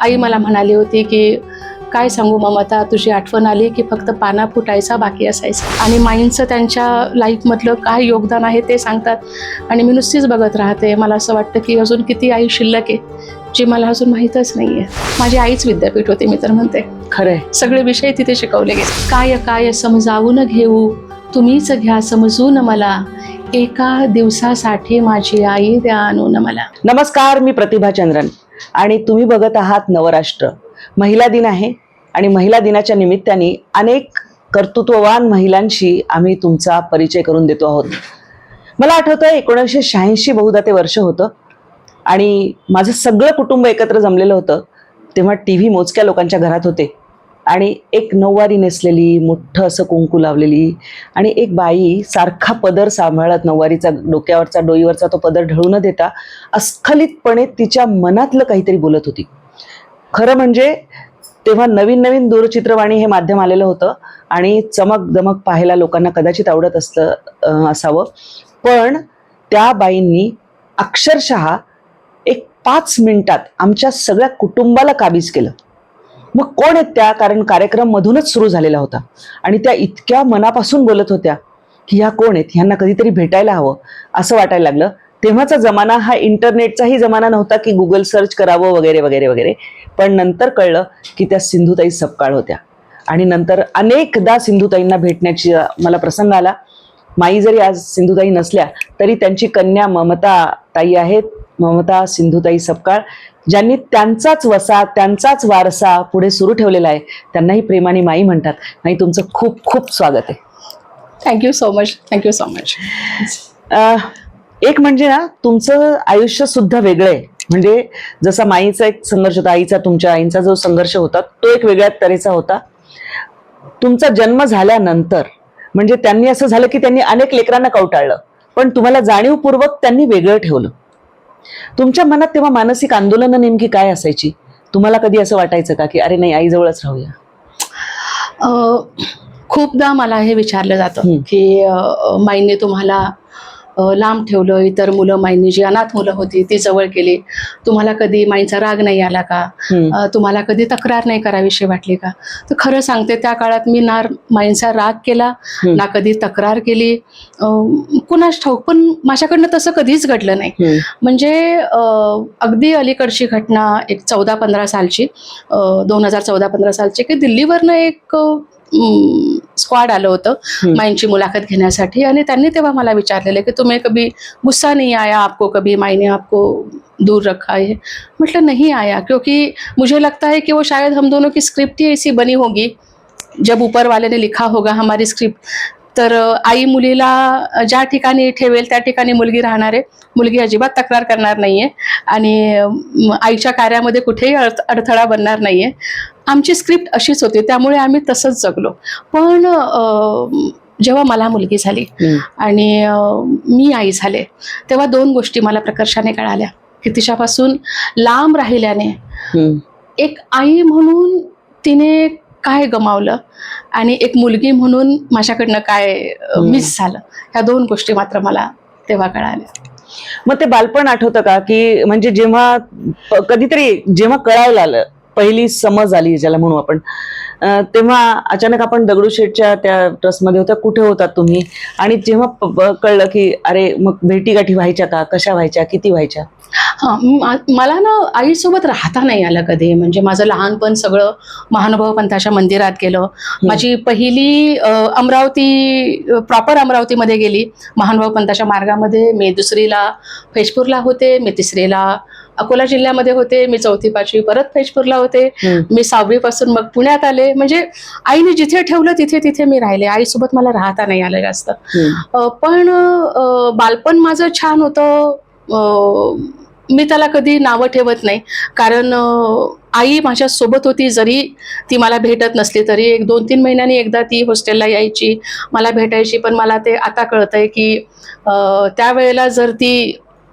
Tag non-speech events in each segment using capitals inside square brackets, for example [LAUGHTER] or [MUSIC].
आई मला म्हणाली होती की काय सांगू ममता तुझी आठवण आली की फक्त पाना फुटायचा बाकी असायचा. आणि माईंचं त्यांच्या लाईफमधलं काय योगदान आहे ते सांगतात. आणि मी नुसतीच बघत राहते. मला असं वाटतं की अजून किती आई शिल्लक आहे जी मला अजून माहीतच नाही आहे माझी आईच विद्यापीठ होती मी तर म्हणते. खरंय. सगळे विषय तिथे शिकवले गेले. काय काय समजावून घेऊ? तुम्हीच घ्या समजून मला. एका दिवसासाठी माझी आई द्या आणून मला. नमस्कार मी प्रतिभा चंद्रन. आणि तुम्ही बघत आहात नवराष्ट्र. महिला दिन आहे आणि महिला दिनाच्या निमित्ताने अनेक कर्तृत्ववान महिलांशी आम्ही तुमचा परिचय करून देतो आहोत. मला आठवतं एकोणीसशे शहाऐंशी बहुधा ते वर्ष होतं आणि माझं सगळं कुटुंब एकत्र जमलेलं होतं तेव्हा टी व्ही मोजक्या लोकांच्या घरात होते. आणि एक नऊवारी नेसलेली मोठं असं कुंकू लावलेली आणि एक बाई सारखा पदर सांभाळत नऊवारीचा डोक्यावरचा डोईवरचा तो पदर ढळू न देता अस्खलितपणे तिच्या मनातलं काहीतरी बोलत होती. खरं म्हणजे तेव्हा नवीन नवीन दूरचित्रवाणी हे माध्यम आलेलं होतं आणि चमक दमक पाहायला लोकांना कदाचित आवडत असतं असावं. पण त्या बाईंनी अक्षरशः एक पाच मिनिटात आमच्या सगळ्या कुटुंबाला काबीज केलं. मग कोण आहेत त्या? कारण कार्यक्रम मधूनच सुरू झालेला होता. आणि त्या इतक्या मनापासून बोलत होत्या की ह्या कोण आहेत? ह्यांना कधीतरी भेटायला हवं असं वाटायला लागलं. तेव्हाचा जमाना हा इंटरनेटचाही जमाना नव्हता की गुगल सर्च करावं वगैरे वगैरे वगैरे. पण नंतर कळलं की त्या सिंधुताई सपकाळ होत्या. आणि नंतर अनेकदा सिंधुताईंना भेटण्याची मला प्रसंग आला. माई जरी आज सिंधुताई नसल्या तरी त्यांची कन्या ममता ताई आहेत. ममता सिंधुताई सपकाळ. ज्यांनी त्यांचाच वसा त्यांचाच वारसा पुढे सुरू ठेवलेला आहे त्यांनाही प्रेमाने माई म्हणतात. माई तुमचं खूप खूप स्वागत आहे. Thank you so much thank you so much एक म्हणजे ना तुमचं आयुष्य सुद्धा वेगळं आहे. म्हणजे जसा माईचा एक संघर्ष होता आईचा तुमच्या आईचा जो संघर्ष होता तो एक वेगळ्या तऱ्हेचा होता. तुमचा जन्म झाल्यानंतर म्हणजे त्यांनी असं झालं की त्यांनी अनेक लेकरांना कवटाळलं. पण तुम्हाला जाणीवपूर्वक त्यांनी वेगळं ठेवलं. तुमच्या मनात तेव्हा मानसिक आंदोलनं नेमकी काय असायची तुम्हाला कधी असं वाटायचं का की अरे नाही आईजवळच राहूया अ, खूपदा मला हे विचारलं जातं. की माईने तुम्हाला लांब ठेवलं इतर मुलं माईंनी जी अनाथ मुलं होती ती जवळ केली तुम्हाला कधी माईंचा राग नाही आला का? तुम्हाला कधी तक्रार नाही करावीशी वाटली का? तर खरं सांगते त्या काळात मी ना माईंचा राग केला. ना कधी तक्रार केली. अ, कुणास ठाऊक पण माझ्याकडनं तसं कधीच घडलं नाही. म्हणजे अगदी अलीकडची घटना एक चौदा पंधरा सालची दोन हजार चौदा पंधरा सालची की दिल्लीवरनं एक स्क्वॉड आलं होतं. माईंची मुलाखत घेण्यासाठी. आणि त्यांनी तेव्हा मला विचारलेलं की तुम्हें कभी गुस्सा नहीं आया? आपको कभी माई ने आपको दूर रखा है? मतलब नहीं आया. क्योंकि मुझे लगता है कि वो शायद हम दोनों की स्क्रिप्ट ही ऐसी बनी होगी। जब ऊपर वाले ने लिखा होगा हमारी स्क्रिप्ट तर आई मुलीला ज्या ठिकाणी ठेवेल त्या ठिकाणी मुलगी राहणार आहे. मुलगी अजिबात तक्रार करणार नाहीये. आणि आईच्या कार्यामध्ये कुठेही अडथ अडथळा बनणार नाहीये. आमची स्क्रिप्ट अशीच होती. त्यामुळे आम्ही तसंच जगलो. पण जेव्हा मला मुलगी झाली. आणि मी आई झाले तेव्हा दोन गोष्टी मला प्रकर्षाने कळाल्या. की तिच्यापासून लांब राहिल्याने. एक आई म्हणून तिने काय गमावलं? आणि एक मुलगी म्हणून माझ्याकडनं काय. मिस झालं? ह्या दोन गोष्टी मात्र मला तेव्हा कळाल्या. मग ते बालपण आठवतं का? की म्हणजे जेव्हा कधीतरी जेव्हा कळायला आलं पहिली समज आली ज्याला म्हणू आपण तेव्हा अचानक आपण दगडूशेठच्या त्या ट्रस्टमध्ये होत्या कुठे होतात तुम्ही? आणि जेव्हा कळलं की अरे मग भेटीगाठी व्हायच्या का? कशा व्हायच्या? किती व्हायच्या? हां मला ना आईसोबत राहता नाही आलं कधी. म्हणजे माझं लहानपण सगळं महानुभाव पंथाच्या मंदिरात गेलं. माझी पहिली अमरावती प्रॉपर अमरावतीमध्ये गेली. महानुभाव पंथाच्या मार्गामध्ये मी दुसरीला फैजपूरला होते मी तिसरीला अकोला जिल्ह्यामध्ये होते मी चौथी पाचवी परत फैजपूरला होते. मी सहावीपासून मग पुण्यात आले. म्हणजे आईने जिथे ठेवलं तिथे तिथे मी राहिले. आईसोबत मला राहता नाही आलं जास्त. पण बालपण माझं छान होतं. मी त्याला कधी नावं ठेवत नाही. कारण आई माझ्या सोबत होती जरी ती मला भेटत नसली तरी एक दोन तीन महिन्यांनी एकदा ती हॉस्टेलला यायची मला भेटायची. पण मला ते आता कळतंय की त्यावेळेला जर ती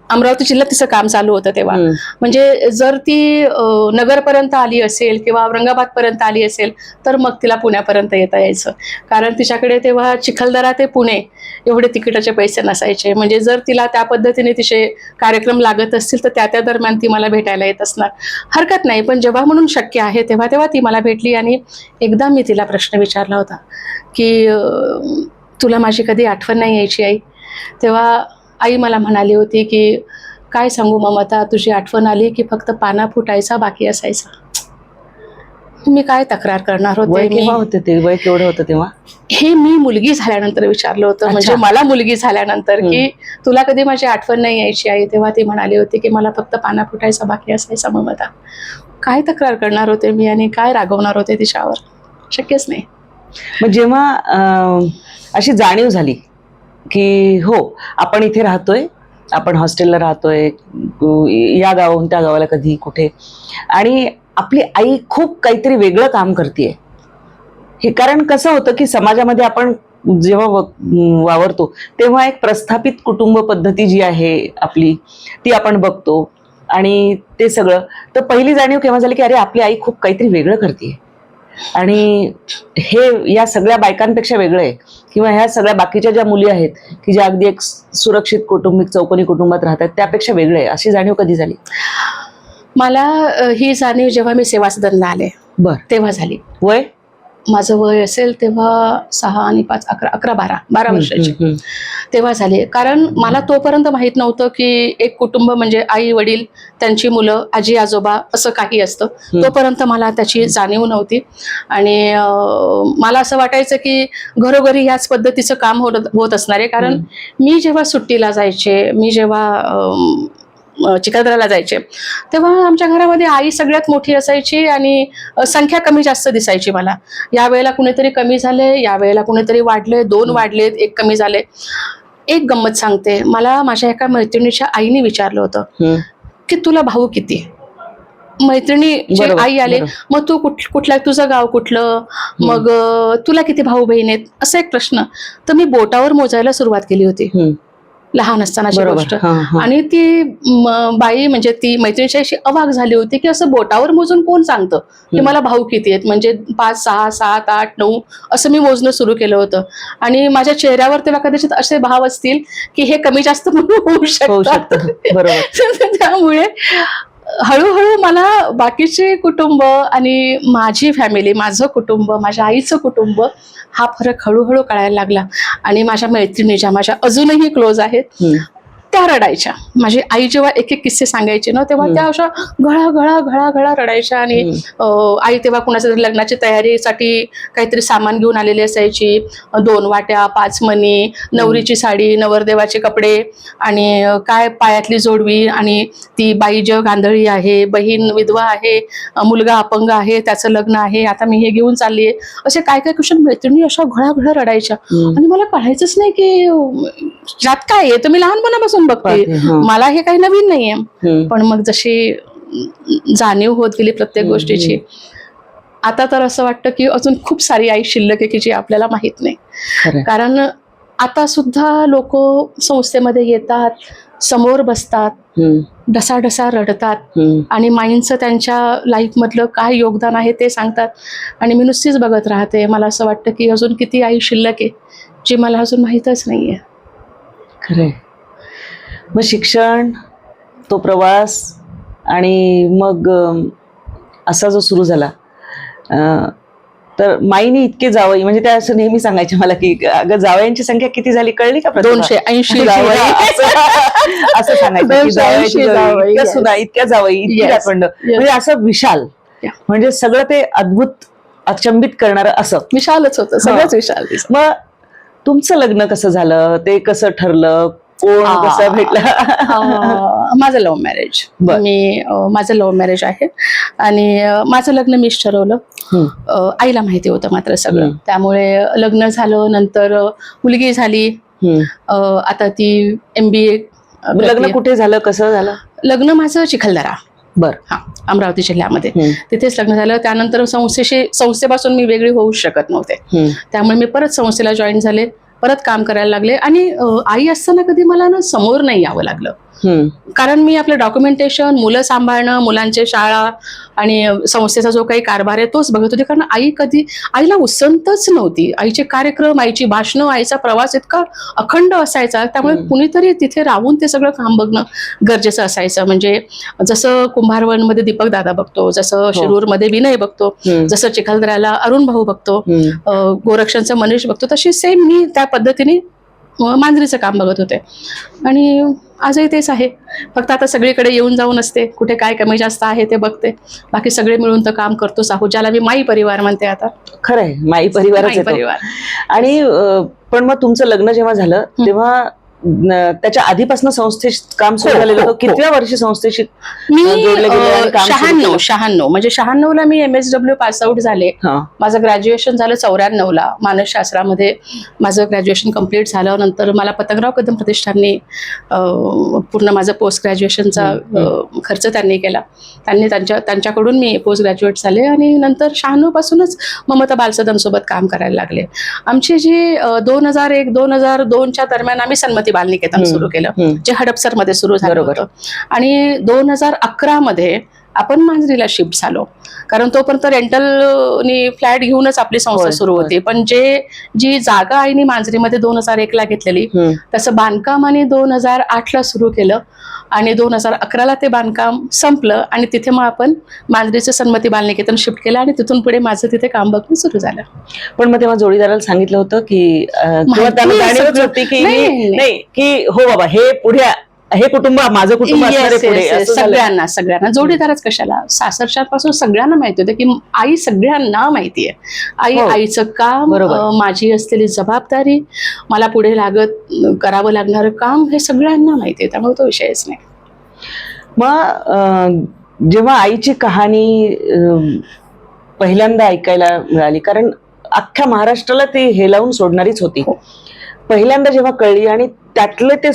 अमरावती जिल्ह्यात तिचं काम चालू होतं तेव्हा. म्हणजे जर ती नगरपर्यंत आली असेल किंवा औरंगाबादपर्यंत आली असेल तर मग तिला पुण्यापर्यंत येता यायचं. कारण तिच्याकडे तेव्हा चिखलदरा ते पुणे एवढे तिकिटाचे पैसे नसायचे. म्हणजे जर तिला त्या पद्धतीने तिचे कार्यक्रम लागत असतील तर त्या त्या दरम्यान ती मला भेटायला येत असणार. हरकत नाही पण जेव्हा म्हणून शक्य आहे तेव्हा तेव्हा ती मला भेटली आणि एकदा मी तिला प्रश्न विचारला होता की तुला माझी कधी आठवण नाही यायची आई? तेव्हा आई मला म्हणाली होती की काय सांगू ममता तुझी आठवण आली की फक्त पाना फुटायचा बाकी असायचा. मी काय तक्रार करणार होते? केव्हा होते ते? वय केवढं होतं तेव्हा? हे मी मुलगी झाल्यानंतर विचारलं होतं. म्हणजे. मला मुलगी झाल्यानंतर की तुला कधी माझी आठवण नाही यायची आई? तेव्हा ती म्हणाली होती की मला फक्त पाना फुटायचा बाकी असायचा ममता काय तक्रार करणार होते मी आणि काय रागवणार होते तिच्यावर? शक्यच नाही. मग जेव्हा अशी जाणीव झाली की हो आपण इथे राहतोय आपण हॉस्टेलला राहतोय या गावाहून त्या गावाला कधी कुठे. आणि आपली आई खूप काहीतरी वेगळं काम करते हे कारण कसं होतं की समाजामध्ये आपण जेव्हा व- वावरतो तेव्हा एक प्रस्थापित कुटुंब पद्धती जी आहे आपली ती आपण बघतो. आणि ते सगळं तर पहिली जाणीव केव्हा झाली की अरे आपली आई खूप काहीतरी वेगळं करते आणि हे या सगळ्या बायकांपेक्षा वेगळं आहे. किंवा ह्या सगळ्या बाकीच्या ज्या मुली आहेत की ज्या अगदी एक सुरक्षित कौटुंबिक चौकोनी कुटुंबात राहतात त्यापेक्षा वेगळं आहे. अशी जाणीव कधी झाली? मला ही जाणीव जेव्हा मी सेवा सदनला आले बर. तेव्हा झाली. वय? माझं वय असेल तेव्हा सहा आणि पाच अकरा अकरा बारा बारा वर्षाची. तेव्हा झाली. कारण मला तोपर्यंत माहीत नव्हतं की एक कुटुंब म्हणजे आई वडील त्यांची मुलं आजी आजोबा असं काही असतं. तोपर्यंत मला त्याची जाणीव नव्हती. आणि मला असं वाटायचं की घरोघरी ह्याच पद्धतीचं काम होत होत असणार. आहे कारण मी जेव्हा सुट्टीला जायचे मी जेव्हा चिखलदऱ्याला जायचे तेव्हा आमच्या घरामध्ये आई सगळ्यात मोठी असायची आणि संख्या कमी जास्त दिसायची मला. या वेळेला कुणीतरी कमी झाले या वेळेला कुणीतरी वाढले दोन वाढलेत एक कमी झाले. एक गंमत सांगते. मला माझ्या एका मैत्रिणीच्या आईने विचारलं होतं. की तुला भाऊ किती? मैत्रिणी आई आले. मग तू कुठ कुठल्या तुझं गाव कुठलं? मग तुला किती भाऊ बहीण आहेत? असा एक प्रश्न. तर मी बोटावर मोजायला सुरुवात केली होती. लहान असतानाची गोष्ट. आणि ती बाई म्हणजे ती मैत्रिणीची अशी अवाक झाली होती की असं बोटावर मोजून कोण सांगतं? की. मला भाऊ किती आहेत? म्हणजे पाच सहा सात आठ नऊ असं मी मोजणं सुरू केलं होतं. आणि माझ्या चेहऱ्यावर तेव्हा कदाचित असे भाव असतील की हे कमी जास्त [LAUGHS] होऊ शकतं. [LAUGHS] त्यामुळे हळूहळू मला बाकीचे कुटुंब आणि माझी फॅमिली माझं कुटुंब माझ्या आईचं कुटुंब हा फरक हळूहळू कळायला लागला. आणि माझ्या मैत्रिणी ज्या माझ्या अजूनही क्लोज आहेत. त्या रडायच्या. माझी आई जेव्हा एक एक किस्से सांगायचे ना तेव्हा त्या अशा घळा घळा घळा घळा रडायच्या आणि आई तेव्हा कुणाच्या तरी लग्नाची तयारीसाठी काहीतरी सामान घेऊन आलेली असायची. दोन वाट्या पाच मणी नवरीची साडी नवरदेवाचे कपडे आणि काय पायातली जोडवी आणि ती बाई ज गांधळी आहे बहीण विधवा आहे मुलगा अपंग आहे त्याचं लग्न आहे आता मी हे घेऊन चालली आहे असे काय काय क्वेश्चन मैत्रिणी अशा घळा घळा रडायच्या. आणि मला कळायचंच नाही की यात काय आहे? तर मी लहानपणापासून बघते पाहते, हा. मला हे काही नवीन नाहीये. पण मग जशी जाणीव होत गेली प्रत्येक गोष्टीची आता तर असं वाटतं की अजून खूप सारी आई शिल्लक आहे की जी आपल्याला माहीत नाही. कारण आता सुद्धा लोक संस्थेमध्ये येतात समोर बसतात. ढसाढसा रडतात. आणि माईंचं त्यांच्या लाईफमधलं काय योगदान आहे ते सांगतात आणि मी नुसतीच बघत राहते मला असं वाटतं की अजून किती आई शिल्लक आहे जी मला अजून माहीतच नाही आहे खरंय मग शिक्षण तो प्रवास आणि मग असा जो सुरू झाला तर माईने इतके जावई म्हणजे त्या असं नेहमी सांगायचे मला की अगं जावयांची संख्या किती झाली कळली का? दोनशे ऐंशी जावई. [LAUGHS] असं सांगायचं इतक्या yes. सुना इतक्या जावई इतकी. राखंड म्हणजे असं विशाल. म्हणजे सगळं ते अद्भुत अचंबित करणारं असं विशालच होतं सगळंच विशाल. मग तुमचं लग्न कसं झालं ते कसं ठरलं कोण. कसं भेटलं? माझं लव्ह मॅरेज. मी माझं लव्ह मॅरेज आहे. आणि माझं लग्न मीच ठरवलं. आईला माहिती होतं मात्र सगळं. त्यामुळे लग्न झालं नंतर मुलगी झाली. आता ती एम बी ए लग्न कुठे झालं? कसं झालं? लग्न माझं चिखलदरा. बर. हा अमरावती जिल्ह्यामध्ये. तिथेच लग्न झालं. त्यानंतर संस्थेशी संस्थेपासून मी वेगळी होऊ शकत नव्हते. त्यामुळे मी परत संस्थेला जॉईन झाले. परत काम करायला लागले. आणि आई असताना कधी मला ना समोर नाही यावं लागलं. कारण मी आपलं डॉक्युमेंटेशन मुलं सांभाळणं मुलांचे शाळा आणि संस्थेचा जो काही कारभार आहे तोच बघत होते. कारण आई कधी आईला उसंतच नव्हती. आईचे कार्यक्रम आईची भाषणं आईचा प्रवास इतका अखंड असायचा. त्यामुळे. कुणीतरी तिथे राहून ते सगळं काम बघणं गरजेचं असायचं. म्हणजे जसं कुंभारवनमध्ये दीपक दादा बघतो जसं शिरूरमध्ये विनय बघतो. जसं चिखलदऱ्याला अरुण भाऊ बघतो गोरक्षणचं मनीष बघतो तशी सेम मी त्या पद्धतीने मांजरीचं काम बघत होते. आणि आजही तेच आहे. फक्त आता सगळीकडे येऊन जाऊन असते. कुठे काय कमी जास्त आहे ते बघते. बाकी सगळे मिळून तर काम करतोच आहोत ज्याला मी माई परिवार म्हणते आता. खरंय माई परिवार. आणि पण मग तुमचं लग्न जेव्हा झालं तेव्हा त्याच्या आधीपासून संस्थेत काम सुरू हो, झालेलं हो, होतं. कितव्या वर्षी संस्थेशी मी शहाण्णव? शहाण्णव. म्हणजे शहाण्णवला मी M S W pass out झाले. हा. माझं ग्रॅज्युएशन झालं चौऱ्याण्णवला. मानसशास्त्रामध्ये माझं ग्रॅज्युएशन कंप्लीट झालं नंतर मला पतंगराव कदम प्रतिष्ठानने पूर्ण माझं पोस्ट ग्रॅज्युएशनचा खर्च त्यांनी केला. त्यांनी त्यांच्या त्यांच्याकडून मी पोस्ट ग्रॅज्युएट झाले आणि नंतर शहाण्णवपासूनच ममता बालसदनसोबत काम करायला लागले. आमची जी दोन हजार एक दोन हजार दोनच्या दरम्यान आम्ही सन्मती बालनिकेतन. सुरू केलं. जे हडपसरमध्ये सुरू झालं बरोबर. होतं आणि दोन हजार अकरामध्ये आपण मांजरीला शिफ्ट झालो. कारण तोपर्यंत रेंटलनी फ्लॅट घेऊनच आपली संस्था सुरू होती. पण जे जी जागा आईने मांजरीमध्ये दोन हजार एकला घेतलेली हम्म. तसं बांधकाम आणि दोन हजार आठला सुरू केलं आणि दोन हजार अकराला ते बांधकाम संपलं आणि तिथे मग आपण मांजरीचं सन्मती बालनिकेतन शिफ्ट केलं आणि तिथून पुढे माझं तिथे काम बघणं सुरू झालं. पण मग तेव्हा जोडीदाराला सांगितलं होतं की आहे की हो बाबा हे पुढे हे कुटुंब माझं कुटुंब. सगळ्यांना सगळ्यांना. जोडीदारच कशाला? सासरच्यापासून सगळ्यांना माहिती होतं की आई सगळ्यांना माहिती आहे आई हो. आईचं काम माझी असलेली जबाबदारी मला पुढे लागत करावं लागणारं काम हे सगळ्यांना माहिती आहे त्यामुळे तो विषयच नाही. मग जेव्हा आईची कहाणी पहिल्यांदा ऐकायला मिळाली कारण अख्ख्या महाराष्ट्राला ती हेलावून सोडणारीच होती. हो. पहिल्यांदा जेव्हा कळली आणि त्यातले ते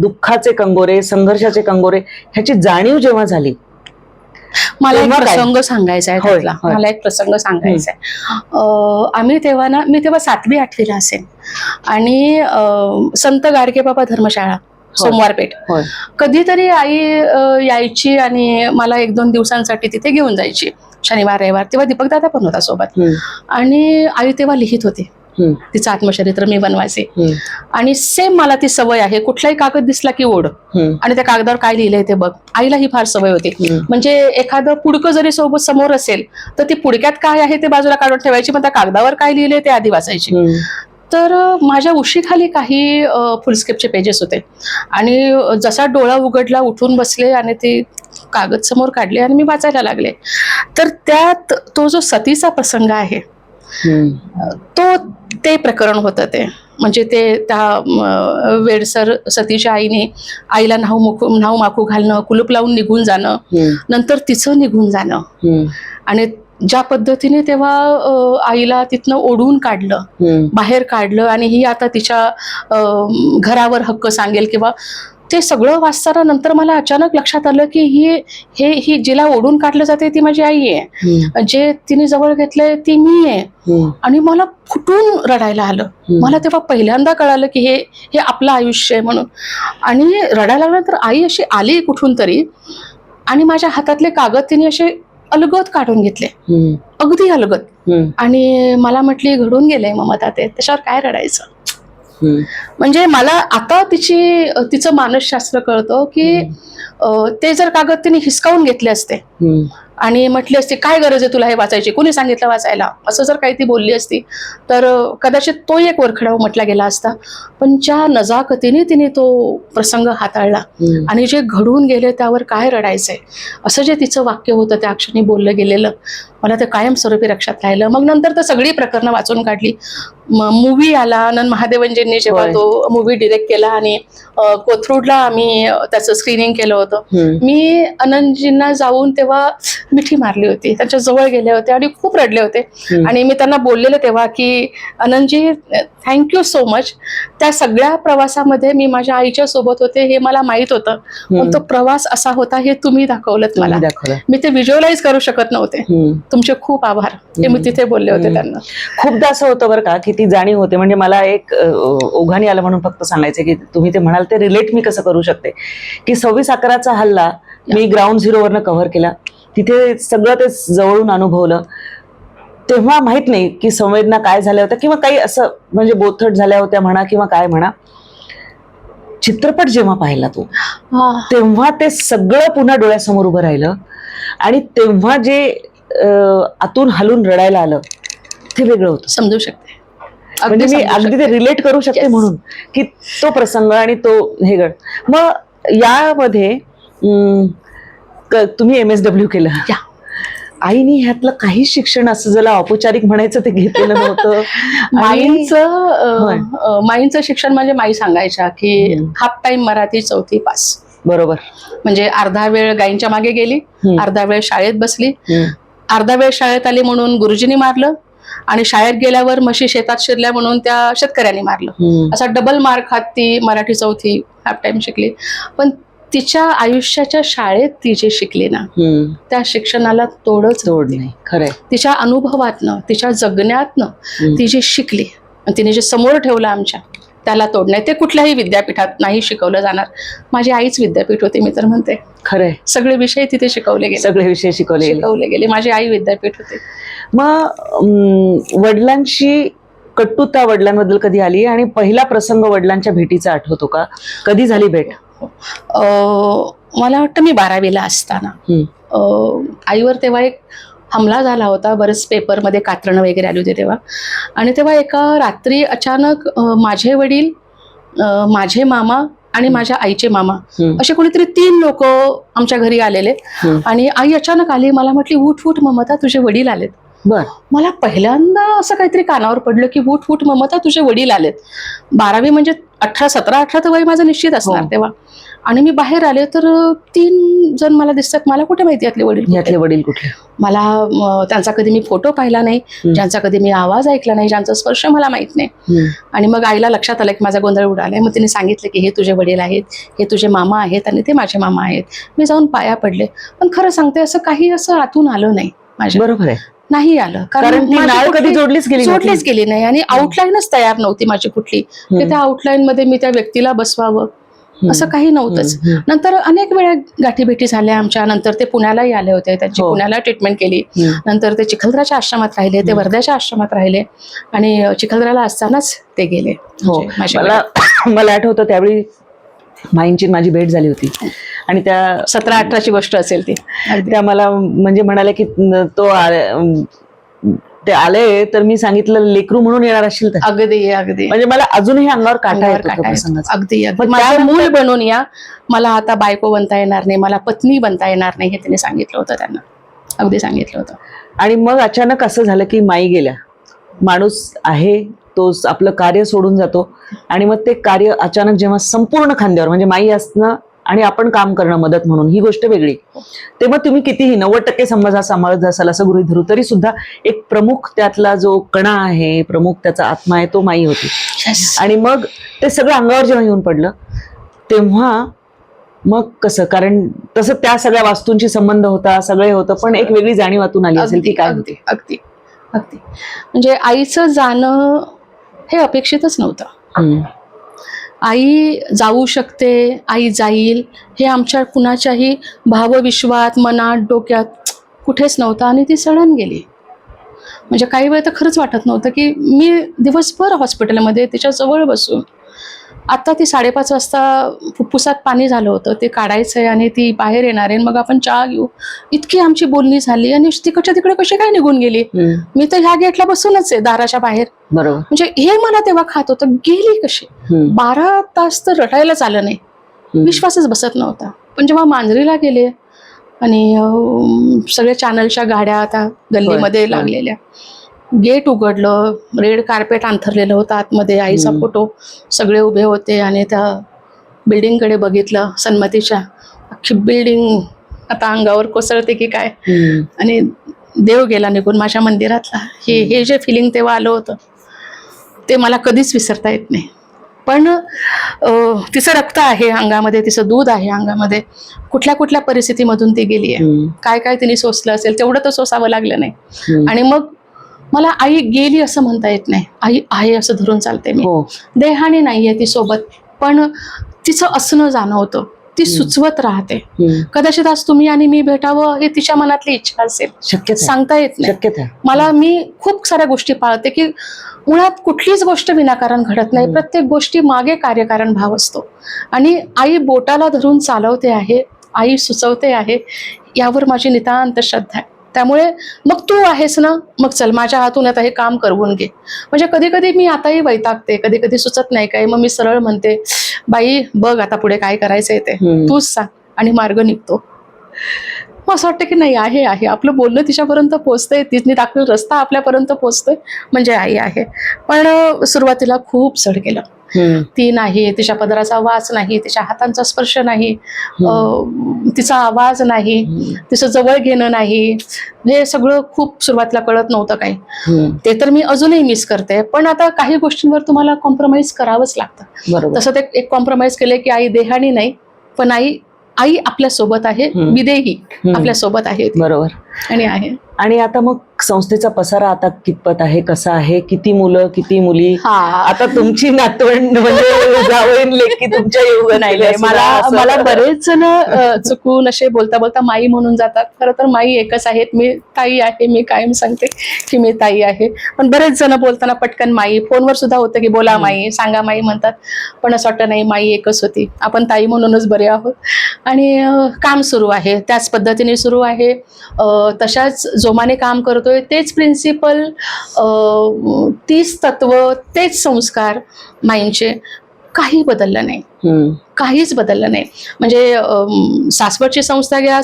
दुःखाचे कंगोरे संघर्षाचे कंगोरे ह्याची जाणीव जेव्हा झाली मला एक? प्रसंग सांगायचा आहे त्यातला. मला एक प्रसंग सांगायचा आहे. आम्ही तेव्हा ना मी तेव्हा सातवी आठवीला असेल आणि संत गाडगे बाबा धर्मशाळा सोमवार पेठ कधीतरी आई यायची आणि मला एक दोन दिवसांसाठी तिथे घेऊन जायची. शनिवार रविवार. तेव्हा दीपक दादा पण होता सोबत. आणि आई तेव्हा लिहित होती. तिचं आत्मचरित्र मी बनवायचे. आणि सेम मला ती सवय आहे कुठलाही कागद दिसला की ओढ. आणि त्या कागदावर काय लिहिलंय ते बघ. आईला ही फार सवय होती. म्हणजे एखादं पुडकं जरी सोबत समोर असेल तर ती पुडक्यात काय आहे ते बाजूला काढून ठेवायची पण त्या कागदावर काय लिहिलंय ते आधी वाचायची. तर माझ्या उशीखाली काही फुलस्केपचे पेजेस होते. आणि जसा डोळा उघडला उठून बसले आणि ते कागद समोर काढले आणि मी वाचायला लागले. तर त्यात तो जो सतीचा प्रसंग आहे. तो ते प्रकरण होतं ते. म्हणजे ते त्या वेडसर सतीच्या आईने आईला न्हाऊ मुकू न्हाऊ माकू घालणं कुलूप लावून निघून जाणं नंतर तिचं निघून जाणं. आणि ज्या पद्धतीने तेव्हा आईला तिथनं ओढून काढलं. बाहेर काढलं आणि ही आता तिच्या घरावर हक्क सांगेल किंवा ते सगळं वाचताना नंतर मला अचानक लक्षात आलं की ही हे ही जिला ओढून काढलं जाते ती माझी आई आहे. जे तिने जवळ घेतलंय ती मी आहे. आणि मला फुटून रडायला आलं. मला तेव्हा पहिल्यांदा कळालं की हे हे आपलं आयुष्य आहे म्हणून. आणि रडायला लागल्यानंतर आई अशी आली कुठून तरी आणि माझ्या हातातले कागद तिने असे अलगद काढून घेतले. अगदी हम्म, आणि मला म्हटली घडून गेलंय ममता ते. त्याच्यावर काय रडायचं. म्हणजे मला आता तिची तिचं मानसशास्त्र कळतं की ते जर कागद तिने हिसकावून घेतले असते. आणि म्हटली असते काय गरज आहे तुला हे वाचायची? कोणी सांगितलं वाचायला? असं जर काही ती बोलली असती तर कदाचित तो एक वरखडाव म्हटला गेला असता. पण ज्या नजाकतीने तिने तो प्रसंग हाताळला. आणि जे घडून गेले त्यावर काय रडायचंय? असं जे तिचं वाक्य होतं त्या क्षणी बोललं गेलेलं. मला ते कायमस्वरूपी लक्षात राहिलं मग नंतर तर सगळी प्रकरणं वाचून काढली मूवी आला आनंद महादेवनजींनी जेव्हा. तो मूवी डिरेक्ट केला आणि कोथरूडला आम्ही त्याचं स्क्रीनिंग केलं होतं. मी आनंदजींना जाऊन तेव्हा मिठी मारली होती त्यांच्या जवळ गेले होते आणि खूप रडले होते. आणि मी त्यांना बोललेले तेव्हा की आनंदजी थँक्यू सो मच त्या सगळ्या प्रवासामध्ये मी माझ्या आईच्या सोबत होते हे मला माहीत होतं. पण तो प्रवास असा होता हे तुम्ही दाखवलं मला. मी ते व्हिज्युअलाइज करू शकत नव्हते. तुमचे खूप आभार. हे मी तिथे बोलले होते. त्यांना. खूपदा असं होतं बरं का की ती जाणीव होते. म्हणजे मला एक अ, ओघाने आलं म्हणून फक्त सांगायचं की तुम्ही ते म्हणाल ते रिलेट मी कसं करू शकते? की सव्वीस अकराचा हल्ला मी ग्राउंड झिरोवरनं कव्हर केला. तिथे सगळं ते जवळून अनुभवलं. तेव्हा माहीत नाही की संवेदना काय झाल्या होत्या किंवा काही असं म्हणजे बोथट झाल्या होत्या म्हणा किंवा काय म्हणा चित्रपट जेव्हा पाहिला तू. तेव्हा ते सगळं पुन्हा डोळ्यासमोर उभं राहिलं आणि तेव्हा जे आतून हलून रडायला आलं ते वेगळं होतं समजू शकते म्हणजे मी अगदी ते. रिलेट करू शकते. म्हणून की तो प्रसंग आणि तो हे गड मग यामध्ये तुम्ही एम एस डब्ल्यू केलं. आईनी ह्यातलं काही शिक्षण असं ज्याला औपचारिक म्हणायचं ते घेतलेलं नव्हतं [LAUGHS] माईंचं माईंचं शिक्षण म्हणजे माई सांगायच्या की. हाफ टाइम मराठी चौथी पास बरोबर म्हणजे अर्धा वेळ गायींच्या मागे गेली. अर्धा वेळ शाळेत बसली. अर्धा वेळ शाळेत आली म्हणून गुरुजींनी मारलं आणि शाळेत गेल्यावर म्हशी शेतात शिरल्या म्हणून त्या शेतकऱ्यांनी मारलं. असा डबल मार्क खात ती मराठी चौथी हाफ टाइम शिकली पण तिच्या आयुष्याच्या शाळेत ती जे शिकली ना. त्या शिक्षणाला तोडच तोड. नाही. खरंय. तिच्या अनुभवातनं तिच्या जगण्यातनं. ती जी शिकली आणि तिने जे समोर ठेवलं आमच्या त्याला तोड नाही. ते कुठल्याही विद्यापीठात नाही शिकवलं जाणार. माझी आईच विद्यापीठ होती मी तर म्हणते. खरंय. सगळे विषय तिथे शिकवले गेले. सगळे विषय शिकवले गेले. शिकवले गेले. माझी आई विद्यापीठ होते. मग वडिलांशी कटुता वडिलांबद्दल कधी आली आणि पहिला प्रसंग वडिलांच्या भेटीचा आठवतो का? कधी झाली भेट? मला वाटतं मी बारावीला असताना. आईवर तेव्हा एक हमला झाला होता. बरेच पेपरमध्ये कात्रणं वगैरे आली होती तेव्हा. आणि तेव्हा एका रात्री अचानक माझे वडील माझे मामा आणि माझ्या आईचे मामा. असे कोणीतरी तीन लोक आमच्या घरी आलेले. आणि आई अचानक आली. मला म्हटली उठ उठ ममता तुझे वडील आलेत. बर. मला पहिल्यांदा असं काहीतरी कानावर पडलं की उठ उठ ममता तुझे वडील आलेत. बारावी म्हणजे अठरा सतरा अठरा तर वय माझं निश्चित असणार हो. तेव्हा. आणि मी बाहेर आले तर तीन जण मला दिसतात. मला कुठे माहिती यातले वडील? यातले वडील कुठले मला त्यांचा कधी मी फोटो पाहिला नाही. ज्यांचा कधी मी आवाज ऐकला नाही ज्यांचा स्पर्श मला माहीत नाही. आणि मग आईला लक्षात आलं की माझा गोंधळ उडालाय. मग तिने सांगितलं की हे तुझे वडील आहेत हे तुझे मामा आहेत आणि ते माझे मामा आहेत. मी जाऊन पाया पडले. पण खरं सांगते असं काही असं आतून आलं नाही माझ्या. बरोबर आहे. नाही आलं कारण ती नाळ कधी जोडलीच गेली नव्हती. जोडलीच गेली नाही आणि आउटलाईनच तयार नव्हती माझी कुठली की. त्या आउटलाईन मध्ये मी त्या व्यक्तीला बसवावं. असं काही नव्हतंच हम्म. हम्म. नंतर अनेक वेळा गाठीभेटी झाल्या आमच्या नंतर ते पुण्यालाही आले होते त्यांची हो. पुण्याला ट्रीटमेंट केली हम्म. नंतर ते चिखलदराच्या आश्रमात राहिले ते. वर्ध्याच्या आश्रमात राहिले आणि अ, चिखलदराला असतानाच ते गेले हो म्हणजे माझे मला [COUGHS] मला आठवतं त्यावेळी माईंची माझी भेट झाली होती आणि त्या. सतरा अठराची गोष्ट असेल ती. त्या मला म्हणजे म्हणाले की तो ते आले तर मी सांगितलं लेकरू म्हणून येणार असशील तर. अगदी अगदी. म्हणजे मला अजूनही अंगावर काटा येतो. अगदी माझं मूल बनून या. मला आता बायको बनता येणार नाही मला पत्नी बनता येणार नाही हे त्यांनी सांगितलं होतं त्यांना. अगदी सांगितलं होतं. आणि मग अचानक असं झालं की माई गेल्या. माणूस आहे तो आपलं कार्य सोडून जातो. आणि मग ते कार्य अचानक जेव्हा संपूर्ण खांद्यावर म्हणजे माई असणं आणि आपण काम करणं मदत म्हणून ही गोष्ट वेगळी. ते मग तुम्ही कितीही नव्वद टक्के समजा सांभाळत असाल असं गृहित धरू तरी सुद्धा एक प्रमुख त्यातला जो कणा आहे प्रमुख त्याचा आत्मा आहे तो माई होती. आणि मग ते सगळं अंगावर जेव्हा येऊन पडलं तेव्हा मग कसं? कारण तसं त्या सगळ्या वास्तूंशी संबंध होता सगळे होतं पण एक वेगळी जाणीव आतून आली असेल ती काय अगदी अगदी अगदी. म्हणजे आईचं जाणं हे अपेक्षितच नव्हतं. आई जाऊ शकते आई जाईल हे आमच्या कुणाच्याही भावविश्वात मनात डोक्यात कुठेच नव्हतं आणि ती सडन गेली. म्हणजे काही वेळ तर खरंच वाटत नव्हतं की मी दिवसभर हॉस्पिटलमध्ये तिच्या जवळ बसून आता ती साडेपाच वाजता फुफ्फुसात पाणी झालं होतं. ते काढायचं आहे आणि ती बाहेर येणार आहे मग आपण चहा घेऊ. इतकी आमची बोलणी झाली आणि तिकडच्या तिकडे कशी काय निघून गेली. मी तर ह्या गेटला बसूनच आहे दाराच्या बाहेर. बरोबर. म्हणजे हे मला तेव्हा खात होतं. गेली कशी. बारा तास तर रटायलाच आलं नाही. विश्वासच बसत नव्हता. पण जेव्हा मांजरीला गेले आणि सगळ्या चॅनलच्या गाड्या आता गल्लीमध्ये. लागलेल्या. गेट उघडलं रेड कार्पेट अंथरलेलं होतं आतमध्ये आईचा. फोटो सगळे उभे होते आणि त्या बिल्डिंगकडे बघितलं सन्मतीच्या. अख्खी बिल्डिंग आता अंगावर कोसळते की काय. आणि देव गेला निघून माझ्या मंदिरातला. हे हे जे फिलिंग तेव्हा आलं होतं ते मला कधीच विसरता येत नाही. पण तिचं रक्त आहे अंगामध्ये तिचं दूध आहे अंगामध्ये. कुठल्या कुठल्या परिस्थितीमधून ती गेली आहे काय काय तिने सोसलं असेल तेवढं तर सोसावं लागलं नाही. आणि मग मला आई गेली असं म्हणता येत नाही. आई आहे असं धरून चालते मी. हो. देहाने नाहीये ती सोबत पण तिचं असणं जाणवतं. ती सुचवत राहते. हम्म. कदाचित आज तुम्ही आणि मी भेटावं हे तिच्या मनातली इच्छा असेल. शक्यच आहे. सांगता येत नाही. आहे. मला मी खूप साऱ्या गोष्टी पाळते की मुळात कुठलीच गोष्ट विनाकारण घडत नाही. हम्म. प्रत्येक गोष्टी मागे कार्यकारण भाव असतो. आणि आई बोटाला धरून चालवते आहे आई सुचवते आहे यावर माझी नितांत श्रद्धा आहे. त्यामुळे मग तू आहेस ना मग चल माझ्या हातून आता हे काम करवून घे. म्हणजे कधी कधी मी आताही वैतागते कधी कधी सुचत नाही काय मग मी सरळ म्हणते बाई बघ आता पुढे काय करायचंय ते. तूच सांग. आणि मार्ग निघतो. मग असं वाटतं की नाही आहे आहे. आपलं बोलणं तिच्यापर्यंत पोचतंय तिने दाखवलेला रस्ता आपल्यापर्यंत पोचतोय म्हणजे आई आहे. पण सुरुवातीला खूप चढ गेलं. ती नाही तिच्या पदराचा वास नाही तिच्या हातांचा स्पर्श नाही तिचा आवाज नाही. तिचं जवळ घेणं नाही. हे सगळं खूप सुरुवातीला कळत नव्हतं काही. ते तर मी अजूनही मिस करते. पण आता काही गोष्टींवर तुम्हाला कॉम्प्रोमाइज करावंच लागतं. तसं ते एक कॉम्प्रोमाइज केले की आई देहानी नाही पण आई आई आपल्यासोबत आहे. विदेही. आपल्यासोबत आहे. बरोबर आणि आहे आणि आता मग संस्थेचा पसारा आता कितपत आहे कसा आहे किती मुलं किती मुली? आता तुमची नातवंड म्हणजे तुमच्या नाही मला मला बरेच जण चुकून असे बोलता बोलता माई म्हणून जातात. खरं तर माई एकच आहेत. मी ताई आहे मी कायम सांगते की मी ताई आहे. पण बरेच जण बोलताना पटकन माई फोनवर सुद्धा होतं की बोला माई सांगा माई म्हणतात. पण असं वाटतं नाही माई एकच होती. आपण ताई म्हणूनच बरे आहोत. आणि काम सुरू आहे. त्याच पद्धतीने सुरू आहे. तशाच जोमाने काम करतोय. तेच प्रिन्सिपल तीच तत्व तेच संस्कार माईंचे काही बदललं नाही. काहीच बदललं नाही. म्हणजे सासवडची संस्था घ्या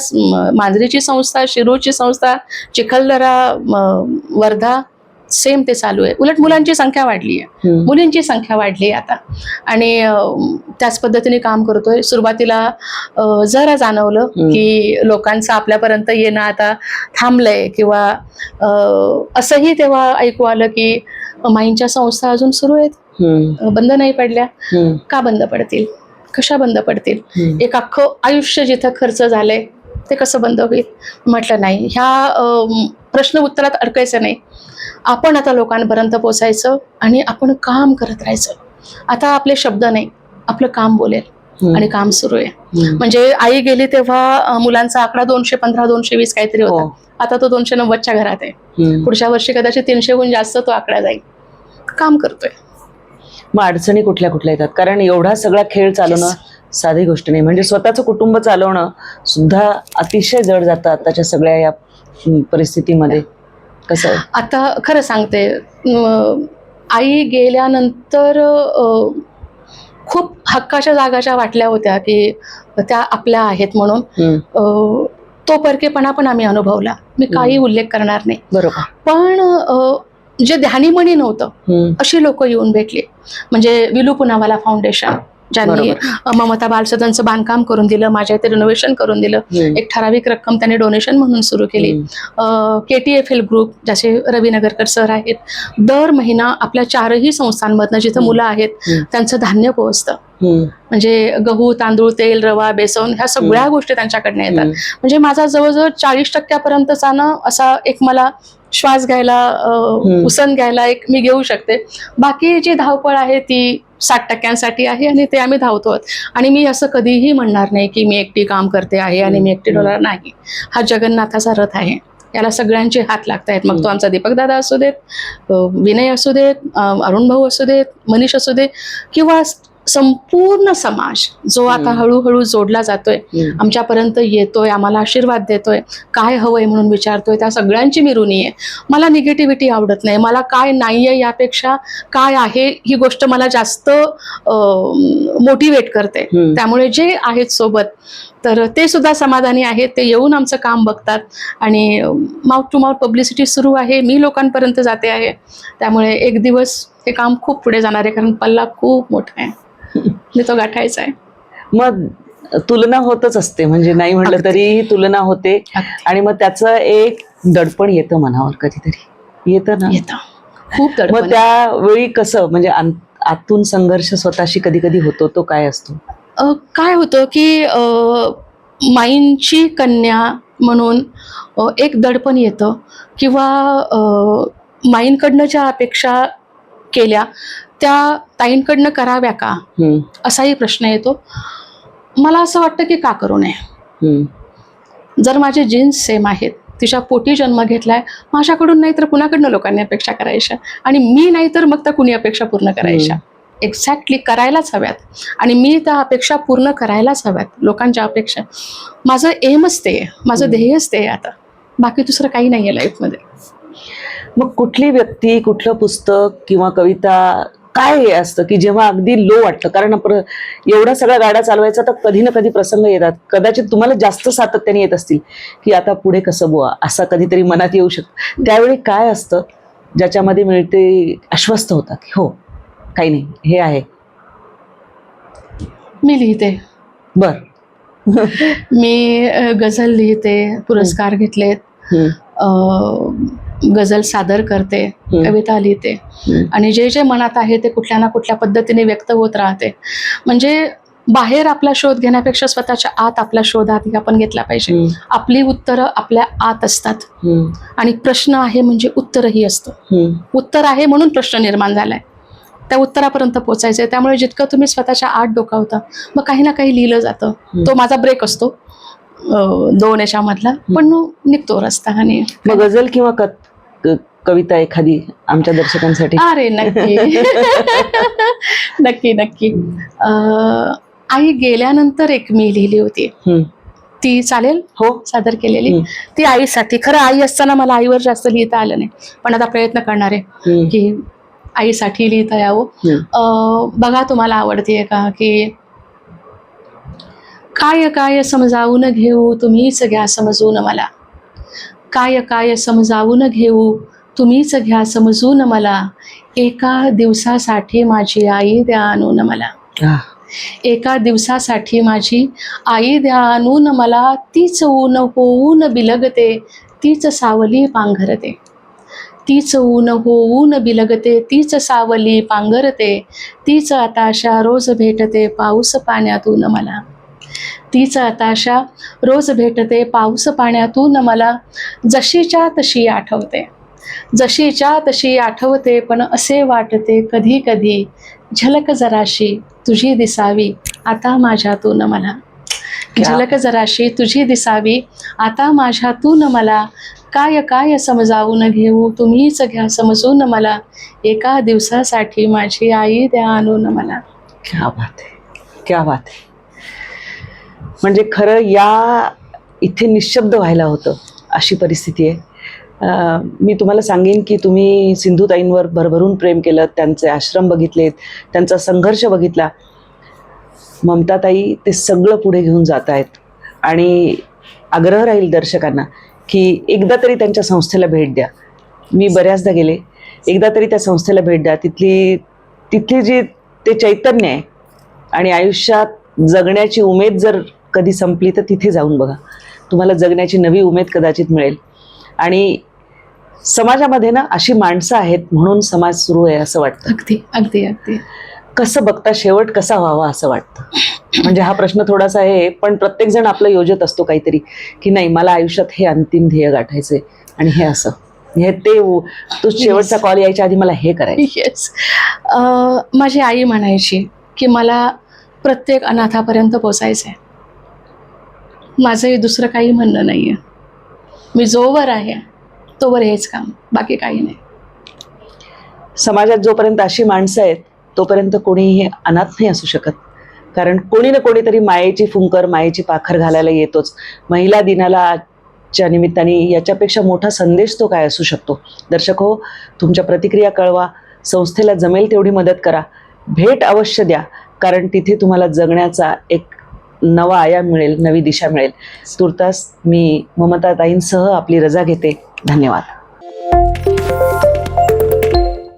मांजरीची संस्था शिरूरची संस्था चिखलदरा वर्धा सेम ते चालू आहे. उलट मुलांची संख्या वाढली आहे. मुलींची संख्या वाढली आहे आता. आणि त्याच पद्धतीने काम करतोय. सुरुवातीला जरा जाणवलं. की लोकांचं आपल्यापर्यंत येणं आता थांबलंय किंवा असंही तेव्हा ऐकू आलं की माईंच्या संस्था अजून सुरू आहेत. बंद नाही पडल्या. का बंद पडतील? कशा बंद पडतील. एक अख्खं आयुष्य जिथं खर्च झालंय ते कसं बंद होईल? म्हटलं नाही. ह्या प्रश्न उत्तरात अडकायचं नाही. आपण आता लोकांपर्यंत पोचायचं आणि आपण काम करत राहायचं. आता आपले शब्द नाही. आपलं काम बोलेल. आणि काम सुरू आहे. म्हणजे आई गेली तेव्हा मुलांचा आकडा दोनशे पंधरा दोनशे वीस काहीतरी होता. हो. आता तो दोनशे नव्वदच्या घरात आहे. पुढच्या वर्षी कदाचित तीनशेहून जास्त तो आकडा जाईल. काम करतोय. मग अडचणी कुठल्या कुठल्या येतात? कारण एवढा सगळा खेळ चालवणं साधी गोष्ट नाही. म्हणजे स्वतःचं कुटुंब चालवणं सुद्धा अतिशय जड जातं आताच्या सगळ्या या परिस्थितीमध्ये. कसं आहे? आता खरं सांगते आई गेल्यानंतर खूप हक्काच्या जागाच्या वाटल्या होत्या की त्या आपल्या आहेत म्हणून. तो परकेपणा पण आम्ही अनुभवला. मी काही उल्लेख करणार नाही. बरोबर. पण जे ध्यानीमणी नव्हतं. अशी लोक येऊन भेटली. म्हणजे विलू पुनावाला फाउंडेशन ज्यांनी ममता बालसदनचं बांधकाम करून दिलं माझ्या इथे रिनोव्हेशन करून दिलं. एक ठराविक रक्कम त्यांनी डोनेशन म्हणून सुरू केली हम्म. K T F L group ज्याचे रवी नगरकर सर आहेत दर महिना आपल्या चारही संस्थांमधनं जिथं. मुलं आहेत. त्यांचं धान्य पोहोचतं. म्हणजे गहू तांदूळ तेल रवा बेसन ह्या सगळ्या गोष्टी त्यांच्याकडनं येतात. म्हणजे माझा जवळजवळ चाळीस टक्क्यापर्यंतचा ना असा एक मला श्वास घ्यायला. उसन घ्यायला एक मी घेऊ शकते बाकी जी धावपळ आहे ती साठ टक्क्यांसाठी आहे आणि ते आम्ही धावतो आणि मी असं कधीही म्हणणार नाही की मी एकटी काम करते आहे आणि मी एकटी डोलर नाही. हा जगन्नाथाचा रथ आहे. याला सगळ्यांचे हात लागत आहेत मग तो आमचा दीपक दादा असू देत विनय असू देत अरुण भाऊ असू देत मनीष असू दे किंवा संपूर्ण समाज जो आता. हळूहळू जोडला जातोय. आमच्यापर्यंत येतोय आम्हाला आशीर्वाद देतोय काय हवंय म्हणून विचारतोय त्या सगळ्यांची मी ऋणी आहे मला निगेटिव्हिटी आवडत नाही मला काय नाहीये यापेक्षा काय आहे ही गोष्ट मला जास्त मोटिवेट करते. त्यामुळे जे आहेत सोबत तर ते सुद्धा समाधानी आहेत ते येऊन आमचं काम बघतात आणि माउथ टू माउथ पब्लिसिटी सुरू आहे मी लोकांपर्यंत जाते आहे त्यामुळे एक दिवस हे काम खूप पुढे जाणार आहे कारण पल्ला खूप मोठा आहे [LAUGHS] मी तो गाठायचा आहे. मग तुलना होतच असते. म्हणजे नाही म्हटलं अगदी. तरी तुलना होते. आणि मग त्याचं एक दडपण येतं मनावर कधीतरी. येतं ना? येतं. खूप मग. त्यावेळी कसं? म्हणजे आतून संघर्ष स्वतःशी कधी कधी होतो? तो काय असतो? काय होतं की माईंची कन्या म्हणून एक दडपण येतं. किंवा माईंकडनं ज्या अपेक्षा केल्या त्या ताईंकडनं कराव्या का? असाही प्रश्न येतो. मला असं वाटतं की का करू नये? जर माझे जीन्स सेम आहेत तिच्या पोटी जन्म घेतलाय माझ्याकडून नाही तर कुणाकडनं लोकांनी अपेक्षा करायच्या? आणि मी नाही तर मग त्या कुणी अपेक्षा पूर्ण करायच्या? एक्झॅक्टली करायलाच हव्यात. आणि मी त्या अपेक्षा पूर्ण करायलाच हव्यात लोकांच्या अपेक्षा. माझं एमच ते आहे. माझं. ध्येयच ते आहे आता. बाकी दुसरं काही नाही आहे लाईफमध्ये मग कुठली व्यक्ती कुठलं पुस्तक किंवा कविता काय हे असतं की जेव्हा अगदी लो वाटतं? कारण आपण एवढा सगळा गाडा चालवायचा तर कधी ना कधी प्रसंग येतात. कदाचित तुम्हाला जास्त सातत्याने येत असतील की आता पुढे कसं बुवा? असा कधीतरी मनात येऊ शकतं. त्यावेळी काय असतं? ज्याच्यामध्ये मिळते आश्वस्त होता की हो काही नाही हे आहे. मी लिहिते. बर. [LAUGHS] मी गझल लिहिते पुरस्कार घेतलेत. गझल सादर करते कविता लिहिते. आणि जे जे मनात आहे ते कुठल्या ना कुठल्या पद्धतीने व्यक्त होत राहते. म्हणजे बाहेर आपला शोध घेण्यापेक्षा स्वतःच्या आत आपला शोध आधी आपण घेतला पाहिजे. आपली उत्तरं आपल्या आत असतात. आणि प्रश्न आहे म्हणजे उत्तरही असतं. उत्तर आहे म्हणून प्रश्न निर्माण झालाय. त्या उत्तरापर्यंत पोचायचंय. त्यामुळे जितकं तुम्ही स्वतःच्या आत डोकावता मग काही ना काही लिहिलं जातं. तो माझा ब्रेक असतो. दोन याच्यामधला. पण निघतो रस्ता आणि मग गझल किंवा कविता एखादी आमच्या दर्शकांसाठी? अरे नक्की. [LAUGHS] नक्की नक्की. आई गेल्यानंतर एक मी लिहिली होती. ती चालेल? हो. सादर केलेली? ती आईसाठी खरं आई असताना मला आईवर जास्त लिहिता आलं नाही. पण आता प्रयत्न करणार आहे की आईसाठी लिहिता यावं. बघा तुम्हाला आवडतीये का की काय काय समजावून घेऊ तुम्हीच घ्या समजून मला काय काय समजावून घेऊ तुम्हीच घ्या समजून मला. एका दिवसासाठी माझी आई द्या आणून मला. एका दिवसासाठी माझी आई द्या आणून मला. तीच ऊन होऊन बिलगते तीच सावली पांघरते. तीच ऊन होऊन बिलगते तीच सावली पांघरते. तीच आताशा रोज भेटते पाऊस पाण्यातून मला. तीच आताशा रोज भेटते पाऊस पाण्यातून मला जशीच्या तशी आठवते. जशीच्या तशी आठवते पण असे वाटते कधी कधी झलक जराशी तुझी दिसावी आता माझ्यातून मला. झलक जराशी तुझी दिसावी आता माझ्यातून मला. काय काय समजावून घेऊ तुम्हीच घ्या समजून मला. एका दिवसासाठी माझी आई द्या आणून मला. क्या बात आहे क्या बात आहे म्हणजे खरं या इथे निशब्द व्हायला होतं अशी परिस्थिती आहे. मी तुम्हाला सांगेन की तुम्ही सिंधुताईंवर भरभरून प्रेम केलं त्यांचे आश्रम बघितलेत त्यांचा संघर्ष बघितला. ममताताई ते सगळं पुढे घेऊन जात आहेत. आणि आग्रह राहील दर्शकांना की एकदा तरी त्यांच्या संस्थेला भेट द्या. मी बऱ्याचदा गेले. एकदा तरी त्या संस्थेला भेट द्या. तिथली तिथली जी ते चैतन्य आहे आणि आयुष्यात जगण्याची उमेद जर कधी संपली तर तिथे जाऊन बघा. तुम्हाला जगण्याची नवी उमेद कदाचित मिळेल. आणि समाजामध्ये ना अशी माणसं आहेत म्हणून समाज सुरू आहे असं वाटतं. अगदी अगदी अगदी. कसं बघता शेवट कसा व्हावा असं वाटतं. म्हणजे हा प्रश्न थोडासा आहे पण प्रत्येक जण आपलं योजत असतो काहीतरी की नाही मला आयुष्यात हे अंतिम ध्येय गाठायचंय आणि हे असं. हे ते तो शेवटचा कॉल यायच्या आधी मला हे करायचं येस माझी आई म्हणायची की मला प्रत्येक अनाथापर्यंत पोचायचं आहे माझंही दुसरं काही म्हणणं नाही आहे मी जोवर आहे तोवर हेच काम बाकी काही नाही. समाजात जोपर्यंत अशी माणसं आहेत तोपर्यंत कोणीही अनाथ नाही असू शकत. कारण कोणी ना कोणीतरी मायेची फुंकर मायेची पाखर घालायला येतोच. महिला दिनाला च्या निमित्ताने याच्यापेक्षा मोठा संदेश तो काय असू शकतो? दर्शक हो तुमच्या प्रतिक्रिया कळवा. संस्थेला जमेल तेवढी मदत करा. भेट अवश्य द्या. कारण तिथे तुम्हाला जगण्याचा एक नवा आयाम मिळेल नवी दिशा मिळेल. तुर्तास मी ममताताईंसह आपली रजा घेते. धन्यवाद.